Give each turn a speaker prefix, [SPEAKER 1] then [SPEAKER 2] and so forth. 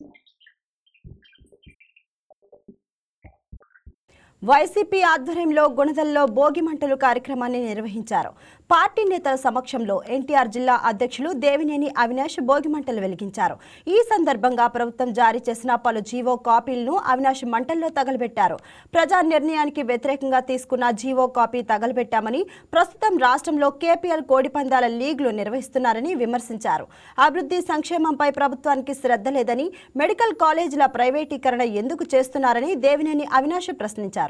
[SPEAKER 1] point. YCP ఆధ్వర్యంలో గుణదల్లో భోగి మంటలు కార్యక్రమాన్ని నిర్వహించారు. పార్టీ నేతల సమక్షంలో ఎన్టీఆర్ జిల్లా అధ్యక్షులు దేవినేని అవినాష్ భోగి మంటలు వెలిగించారు. ఈ సందర్భంగా ప్రభుత్వం జారీ చేసిన పలు జీవో కాపీలను అవినాష్ మంటల్లో తగలబెట్టారు. ప్రజా నిర్ణయానికి వ్యతిరేకంగా తీసుకున్న జీవో కాపీ తగలబెట్టామని ప్రస్తుతం రాష్ట్రంలో కేపీఎల్ కోడిపందాల లీగ్లు నిర్వహిస్తున్నారని విమర్శించారు. అభివృద్ధి సంక్షేమంపై ప్రభుత్వానికి శ్రద్ధ లేదని మెడికల్ కాలేజీల ప్రైవేటీకరణ ఎందుకు చేస్తున్నారని దేవినేని అవినాష్ ప్రశ్నించారు.